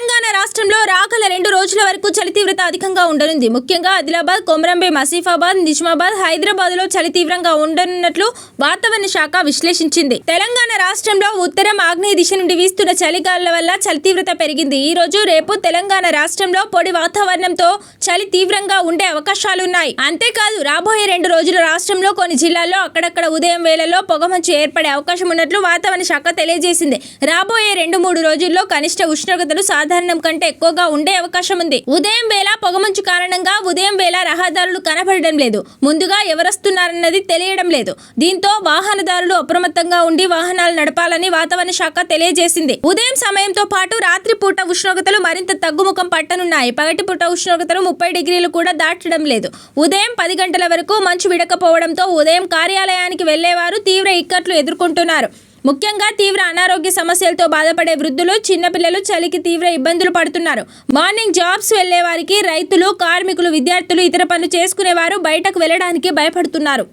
తెలంగాణ రాష్ట్రంలో రాగల రెండు రోజులు అధికంగా ఉండనుంది. ముఖ్యంగా ఆదిలాబాద్ కొమరంబే మసీఫాబాద్ నిజామాబాద్ హైదరాబాద్లో చలి తీవ్రంగా ఉండనున్నట్లు వాతావరణ శాఖ విశ్లేషించింది. తెలంగాణ రాష్ట్రంలో ఉత్తరం ఆగ్నేయ దిశ నుండి వీస్తున్న చలిగాల వల్ల చలి తీవ్రత పెరిగింది. ఈ రోజు రేపు తెలంగాణ రాష్ట్రంలో పొడి వాతావరణంతో చలి తీవ్రంగా ఉండే అవకాశాలున్నాయి. అంతేకాదు రాబోయే రెండు రోజులు రాష్ట్రంలో కొన్ని జిల్లాల్లో అక్కడక్కడ ఉదయం వేళల్లో పొగమంచు ఏర్పడే అవకాశం ఉన్నట్లు వాతావరణ శాఖ తెలియజేసింది. రాబోయే రెండు మూడు రోజుల్లో కనిష్ట ఉష్ణోగ్రతలు సాధారణం కంటే ఎక్కువగా ఉండే అవకాశం ఉంది. ఉదయం వేళ పొగమంచు కారణంగా ఉదయం వేళ రహదారులు కనబడడం లేదు. ముందుగా ఎవరొస్తున్నారన్నది తెలియడం లేదు. దీంతో వాహనదారులు అప్రమత్తంగా ఉండి వాహనాలు నడపాలని వాతావరణ శాఖ తెలియజేసింది. ఉదయం సమయంతో పాటు రాత్రి పూట ఉష్ణోగ్రతలు మరింత తగ్గుముఖం పట్టనున్నాయి. పగటి పూట ఉష్ణోగ్రతలు ముప్పై డిగ్రీలు కూడా దాటడం లేదు. ఉదయం పది గంటల వరకు మంచు విడకపోవడంతో ఉదయం కార్యాలయానికి వెళ్ళేవారు తీవ్ర ఇక్కట్లు ఎదుర్కొంటున్నారు. ముఖ్యంగా తీవ్ర అనారోగ్య సమస్యలతో బాధపడే వృద్ధులు చిన్నపిల్లలు చలికి తీవ్ర ఇబ్బందులు పడుతున్నారు. మార్నింగ్ జాబ్స్ వెళ్ళే వారికి రైతులు కార్మికులు విద్యార్థులు ఇతర పనులు చేసుకునేవారు బయటకు వెళ్ళడానికి భయపడుతున్నారు.